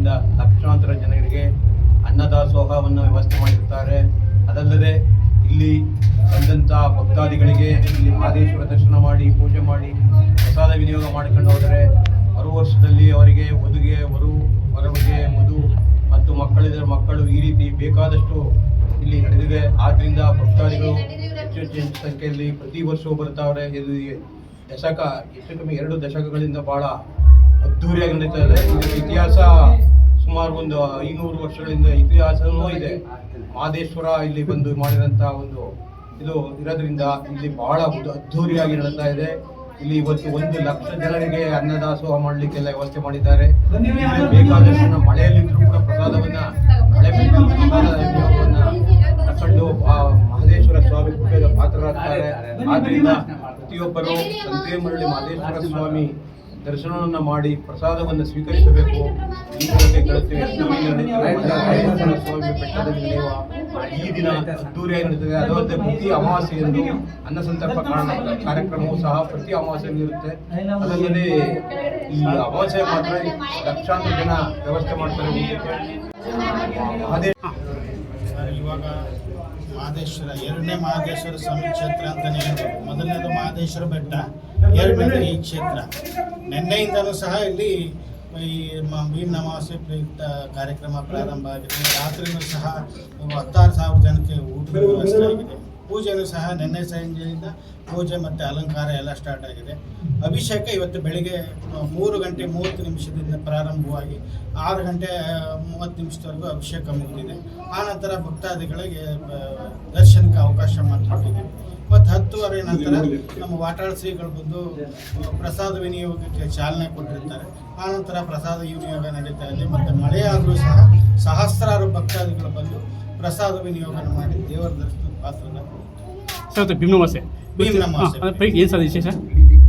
ವಿಜೃಂಭಣೆಯಿಂದ ಲಕ್ಷಾಂತರ ಜನರಿಗೆ ಅನ್ನದಾಸೋಹವನ್ನು ವ್ಯವಸ್ಥೆ ಮಾಡಿರುತ್ತಾರೆ. ಅದಲ್ಲದೆ ಇಲ್ಲಿ ಬಂದಂಥ ಭಕ್ತಾದಿಗಳಿಗೆ ಇಲ್ಲಿ ಮಹದೇಶ್ವರ ದರ್ಶನ ಮಾಡಿ, ಪೂಜೆ ಮಾಡಿ, ಪ್ರಸಾದ ವಿನಿಯೋಗ ಮಾಡಿಕೊಂಡು ಹೋದರೆ ಮರು ವರ್ಷದಲ್ಲಿ ಅವರಿಗೆ ವಧುಗೆ ವರು ವರವಿಗೆ ಮಧು ಮತ್ತು ಮಕ್ಕಳಿದ್ದರೆ ಮಕ್ಕಳು ಈ ರೀತಿ ಬೇಕಾದಷ್ಟು ಇಲ್ಲಿ ನಡೆದಿದೆ. ಆದ್ದರಿಂದ ಭಕ್ತಾದಿಗಳು ಹೆಚ್ಚು ಹೆಚ್ಚು ಸಂಖ್ಯೆಯಲ್ಲಿ ಪ್ರತಿ ವರ್ಷವೂ ಬರ್ತಾವ್ರೆ. ಇದು ದಶಕ, ಹೆಚ್ಚು ಕಮ್ಮಿ ಎರಡು ದಶಕಗಳಿಂದ ಭಾಳ ಅದ್ಧೂರಿಯಾಗಿ ನಡೀತಾ ಇದೆ ಇತಿಹಾಸ ಸುಮಾರು ಒಂದು ಐನೂರು ವರ್ಷಗಳಿಂದ ಇತಿಹಾಸವೂ ಇದೆ. ಮಹದೇಶ್ವರ ಇಲ್ಲಿ ಬಂದು ಮಾಡಿದಂಥ ಒಂದು ಇದು ಇರೋದ್ರಿಂದ ಇಲ್ಲಿ ಬಹಳ ಅದ್ಧೂರಿಯಾಗಿ ನಡೀತಾ ಇದೆ. ಇಲ್ಲಿ ಇವತ್ತು ಒಂದು ಲಕ್ಷ ಜನರಿಗೆ ಅನ್ನದಾಸೋಹ ಮಾಡಲಿಕ್ಕೆಲ್ಲ ವ್ಯವಸ್ಥೆ ಮಾಡಿದ್ದಾರೆ. ಬೇಕಾದಷ್ಟು ಮಳೆಯಲ್ಲಿ ಕೂಡ ಪ್ರಸಾದವನ್ನ ಮಳೆ ಆ ಮಹದೇಶ್ವರ ಸ್ವಾಮಿ ಪಾತ್ರರಾಗ್ತಾರೆ. ಆದ್ರಿಂದ ಪ್ರತಿಯೊಬ್ಬರು ಸಂತೆ ಮರಳಿ ಮಹದೇಶ್ವರ ಸ್ವಾಮಿ ದರ್ಶನವನ್ನ ಮಾಡಿ ಪ್ರಸಾದವನ್ನು ಸ್ವೀಕರಿಸಬೇಕು. ಈ ಸ್ವಾಮಿ ಬೆಟ್ಟದಲ್ಲಿ ನಡೆಯುವ ಈ ದಿನ ಅದ್ದೂರಿಯಾಗಿ ನಡೀತದೆ. ಅದಲ್ಲದೆ ಪ್ರತಿ ಅಮಾವಾಸ್ಯೆಯಂದು ಅನ್ನ ಸಂತರ್ಪ ಕಾರಣ ಕಾರ್ಯಕ್ರಮವು ಸಹ ಪ್ರತಿ ಅಮಾವಾಸ್ಯೆಯಲ್ಲಿ ಇರುತ್ತೆ. ಅದಲ್ಲದೆ ಈ ಅಮಾವಾಸ್ಯೆ ಮಾತ್ರ ಲಕ್ಷಾಂತರ ಜನ ವ್ಯವಸ್ಥೆ ಮಾಡ್ತಾರೆ ಊಟಕ್ಕೆ. ಇವಾಗ ಮಹದೇಶ್ವರ ಎರಡನೇ ಮಹದೇಶ್ವರ ಸ್ವಾಮಿ ಕ್ಷೇತ್ರ ಅಂತಲೇ ಹೇಳ್ಬೋದು. ಮೊದಲನೇದು ಮಹದೇಶ್ವರ ಬೆಟ್ಟ, ಎರಡನೇದು ಈ ಕ್ಷೇತ್ರ. ನಿನ್ನೆಯಿಂದಲೂ ಸಹ ಇಲ್ಲಿ ಈ ಮೀನ್ ಅಮಾವಾಸ್ಯೆ ಪ್ರಯುಕ್ತ ಕಾರ್ಯಕ್ರಮ ಪ್ರಾರಂಭ ಆಗಿದೆ. ರಾತ್ರಿನೂ ಸಹ ಹತ್ತಾರು ಸಾವಿರ ಜನಕ್ಕೆ ಊಟದ ವ್ಯವಸ್ಥೆ ಆಗಿದೆ. ಪೂಜೆನೂ ಸಹ ನಿನ್ನೆ ಸಂಜೆಯಿಂದ ಪೂಜೆ ಮತ್ತು ಅಲಂಕಾರ ಎಲ್ಲ ಸ್ಟಾರ್ಟ್ ಆಗಿದೆ. ಅಭಿಷೇಕ ಇವತ್ತು ಬೆಳಿಗ್ಗೆ ಮೂರು ಗಂಟೆ ಮೂವತ್ತು ನಿಮಿಷದಿಂದ ಪ್ರಾರಂಭವಾಗಿ ಆರು ಗಂಟೆ ಮೂವತ್ತು ನಿಮಿಷದವರೆಗೂ ಅಭಿಷೇಕ ಮುಗಿದಿದೆ. ಆನಂತರ ಭಕ್ತಾದಿಗಳಿಗೆ ದರ್ಶನಕ್ಕೆ ಅವಕಾಶ ಮಾಡಿಕೊಟ್ಟಿದೆ. ಮತ್ತು ಹತ್ತುವರೆ ನಂತರ ನಮ್ಮ ವಾಟಾಳ್ ಶ್ರೀಗಳು ಬಂದು ಪ್ರಸಾದ ವಿನಿಯೋಗಕ್ಕೆ ಚಾಲನೆ ಕೊಟ್ಟಿರ್ತಾರೆ. ಆನಂತರ ಪ್ರಸಾದ ವಿನಿಯೋಗ ನಡೀತಾ ಇದೆ. ಮತ್ತು ಮಳೆಯಾದರೂ ಸಹ ಸಹಸ್ರಾರು ಭಕ್ತಾದಿಗಳು ಬಂದು ಪ್ರಸಾದ ವಿನಿಯೋಗ ಮಾಡಿ ದೇವರ ದರ್ಶನ ಪಾತ್ರನ ಸರ್ ಭೀಮನವಾಸೆ ಭೀಮ್ ನಮಾಸೆ. ಏನು ಸರ್ ವಿಶೇಷ?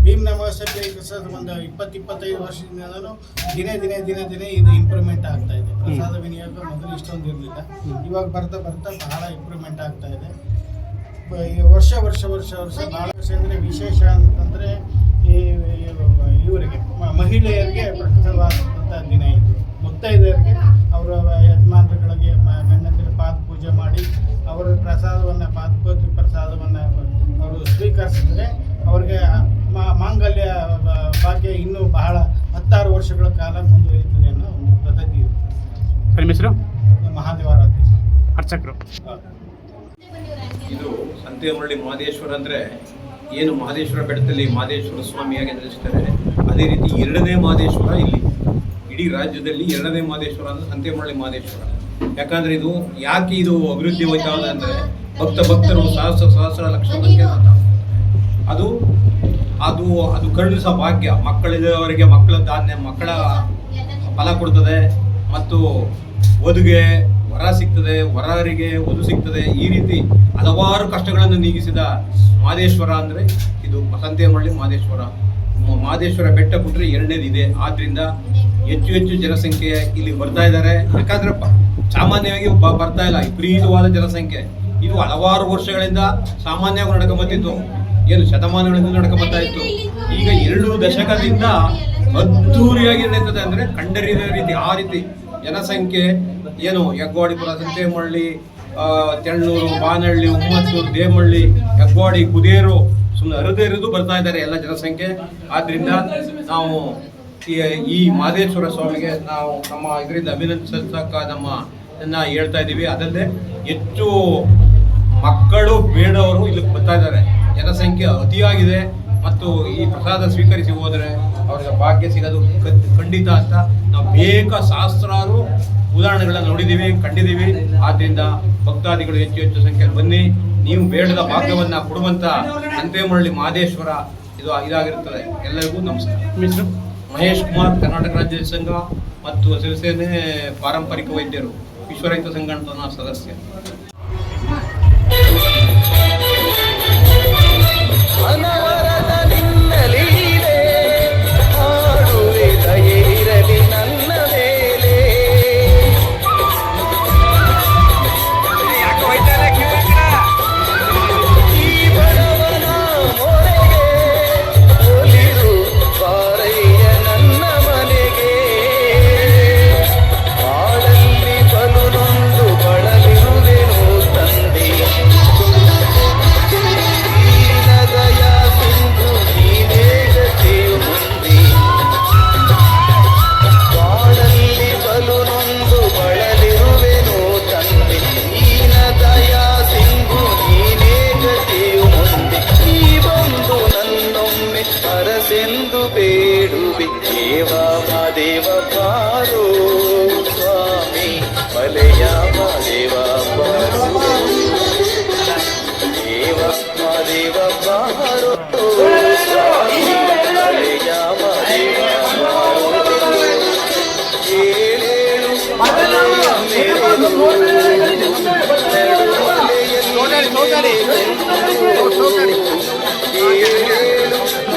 ಭೀಮ್ ನಮಾಸೆ ಸರ್ ಒಂದು ಇಪ್ಪತ್ತು ಇಪ್ಪತ್ತೈದು ವರ್ಷದಿಂದಲೂ ದಿನೇ ದಿನೇ ದಿನೇ ದಿನೇ ಇದು ಇಂಪ್ರೂವ್ಮೆಂಟ್ ಆಗ್ತಾ ಇದೆ. ಪ್ರಸಾದ ವಿನಿಯೋಗ ಮೊದಲು ಇಷ್ಟೊಂದು ಇರಲಿಲ್ಲ. ಇವಾಗ ಬರ್ತಾ ಬರ್ತಾ ಬಹಳ ಇಂಪ್ರೂವ್ಮೆಂಟ್ ಆಗ್ತಾ ಇದೆ. ಬ- ಈ ವರ್ಷ ವರ್ಷ ವರ್ಷ ವರ್ಷ ಬಹಳ ವರ್ಷ ಅಂದರೆ ವಿಶೇಷ ಅಂತಂದರೆ ಈ ಇವರಿಗೆ ಮ- ಮಹಿಳೆಯರಿಗೆ ಪ್ರಸಿದ್ಧವಾದಂಥ ದಿನ ಇದು. ಮುತ್ತೈದೆಯರಿಗೆ ಅವರ ಯಜಮಾನರುಗಳಿಗೆ ಮ- ಗಂಡಂದಿರ ಪಾದ ಪೂಜೆ ಮಾಡಿ ಅವರ ಪ್ರಸಾದವನ್ನು ಪಾದಪೂಜೆ ಪ್ರಸಾದವನ್ನು ಭಾಗ್ಯ ಇನ್ನೂ ಬಹಳ ಹತ್ತಾರು ವರ್ಷಗಳ ಕಾಲ ಮುಂದುವರಿಯುತ್ತದೆ ಅನ್ನೋ ಒಂದು ಪದ್ಧತಿ ಇರುತ್ತೆ. ಹೆಸರು? ಮಹಾದೇವಾರಾಧ್ಯ ಅರ್ಚಕರು. ಇದು ಸಂತೆಮರಳಿ ಮಹದೇಶ್ವರ ಅಂದರೆ ಏನು ಮಹದೇಶ್ವರ ಬೆಟ್ಟದಲ್ಲಿ ಮಹದೇಶ್ವರ ಸ್ವಾಮಿಯಾಗಿ ನೆಲೆಸ್ತಾರೆ ಅದೇ ರೀತಿ ಎರಡನೇ ಮಹದೇಶ್ವರ ಇಲ್ಲಿ ಇಡೀ ರಾಜ್ಯದಲ್ಲಿ ಎರಡನೇ ಮಹದೇಶ್ವರ ಅಂದರೆ ಸಂತೆಮರಳಿ ಮಹದೇಶ್ವರ. ಯಾಕಂದ್ರೆ ಇದು ಯಾಕೆ ಇದು ಅಭಿವೃದ್ಧಿ ಹೋಯ್ತಾ ಅಂದರೆ ಭಕ್ತ ಭಕ್ತರು ಸಹಸ್ರ ಸಹಸ್ರ ಲಕ್ಷ ಸಂಖ್ಯೆ ಅದು ಅದು ಅದು ಕರುಣಿಸೋ ಭಾಗ್ಯ. ಮಕ್ಕಳಿದವರಿಗೆ ಮಕ್ಕಳ ಧಾನ್ಯ ಮಕ್ಕಳ ಫಲ ಕೊಡ್ತದೆ. ಮತ್ತು ವಧುಗೆ ವರ ಸಿಗ್ತದೆ, ವರರಿಗೆ ವಧು ಸಿಗ್ತದೆ. ಈ ರೀತಿ ಹಲವಾರು ಕಷ್ಟಗಳನ್ನು ನೀಗಿಸಿದ ಮಹದೇಶ್ವರ ಅಂದರೆ ಇದು ಸಂತೇಮಳ್ಳಿ ಮಹದೇಶ್ವರ. ಮ- ಮಹದೇಶ್ವರ ಮಾದೇಶ್ವರ ಬೆಟ್ಟ ಬಿಟ್ಟರೆ ಎರಡನೇದು ಇದೆ. ಆದ್ರಿಂದ ಹೆಚ್ಚು ಹೆಚ್ಚು ಜನಸಂಖ್ಯೆ ಇಲ್ಲಿ ಬರ್ತಾ ಇದ್ದಾರೆ. ಯಾಕಂದ್ರೆ ಸಾಮಾನ್ಯವಾಗಿ ಬರ್ತಾ ಇಲ್ಲ. ವಿಪರೀತವಾದ ಜನಸಂಖ್ಯೆ. ಇದು ಹಲವಾರು ವರ್ಷಗಳಿಂದ ಸಾಮಾನ್ಯವಾಗಿ ನಡ್ಕೊಂಬತ್ತಿತ್ತು ಏನು ಶತಮಾನಗಳಿಂದ ನಡ್ಕೊಂಬತ್ತಾ ಇತ್ತು ಈಗ ಎರಡು ದಶಕದಿಂದ ಅದ್ದೂರಿಯಾಗಿ ನಡೀತದೆ ಅಂದ್ರೆ ಕಂಡರಿದ ರೀತಿ, ಆ ರೀತಿ ಜನಸಂಖ್ಯೆ ಏನು ಯಗ್ವಾಡಿಪುರ ಸಂತೇಮಳ್ಳಿ ತೆಳ್ಳೂರು, ಬಾನಹಳ್ಳಿ, ಉಮ್ಮತ್ತೂರು ದೇಮಳ್ಳಿ ಹೆಗ್ವಾಡಿ ಕುದೇರು ಸುಮ್ಮನೆ ಅರಿದು ಇರೋದು ಬರ್ತಾ ಇದ್ದಾರೆ ಎಲ್ಲ ಜನಸಂಖ್ಯೆ. ಆದ್ರಿಂದ ನಾವು ಈ- ಮಾದೇಶ್ವರ ಸ್ವಾಮಿಗೆ ನಾವು ನಮ್ಮ ಇದರಿಂದ ಅಭಿನಂದಿಸತಕ್ಕ ನಮ್ಮ ಇದನ್ನ ಹೇಳ್ತಾ ಇದ್ದೀವಿ. ಅದಲ್ಲದೆ ಹೆಚ್ಚು ಮಕ್ಕಳು ಬೇಡವರು ಇಲ್ಲಿ ಬರ್ತಾ ಇದ್ದಾರೆ. ಜನಸಂಖ್ಯೆ ಅತಿಯಾಗಿದೆ ಮತ್ತು ಈ ಪ್ರಸಾದ ಸ್ವೀಕರಿಸಿ ಹೋದರೆ ಅವರಿಗೆ ಭಾಗ್ಯ ಸಿಗೋದು ಖಂಡಿತ ಅಂತ ನಾವು ಬೇಗ ಸಹಸ್ರಾರು ಉದಾಹರಣೆಗಳನ್ನ ನೋಡಿದ್ದೀವಿ ಕಂಡಿದ್ದೀವಿ. ಆದ್ದರಿಂದ ಭಕ್ತಾದಿಗಳು ಹೆಚ್ಚು ಹೆಚ್ಚು ಸಂಖ್ಯೆಯಲ್ಲಿ ಬನ್ನಿ. ನೀವು ಬೇಡದ ಭಾಗ್ಯವನ್ನು ಕೊಡುವಂಥ ಅಂತೇಮಳ್ಳಿ ಮಹದೇಶ್ವರ ಇದು ಇದಾಗಿರುತ್ತದೆ. ಎಲ್ಲರಿಗೂ ನಮಸ್ಕಾರ. ಮಿಸ್ಟರ್ ಮಹೇಶ್ ಕುಮಾರ್ ಕರ್ನಾಟಕ ರಾಜ್ಯ ಸಂಘ ಮತ್ತು ಶಿವಸೇನೆ ಪಾರಂಪರಿಕ ವೈದ್ಯರು ವಿಶ್ವರಹಿತ ಸಂಘಟನಾ ಸದಸ್ಯ. Ana ಬೇಡುವೆ ದೇವ ಮಾದೇವ ಬಾರೋ ಸ್ವಾಮಿ ಮಲೆಯ ಮಾದೇವ ಬಾರೋ ದೇವ ಮಾದೇವ ಬಾರೋ ಸ್ವಾಮಿ ಮಲೆಯ ಮಾದೇವ ಬಾರೋ ಏಳೇಳು ಮಲೆಯ ಮೇರೆದು ನಡುಮಲೆಯಲ್ಲಿ ಏಳೇಳು ಮಲೆಯ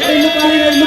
ఇల్లు ఖాళీ ఇల్లు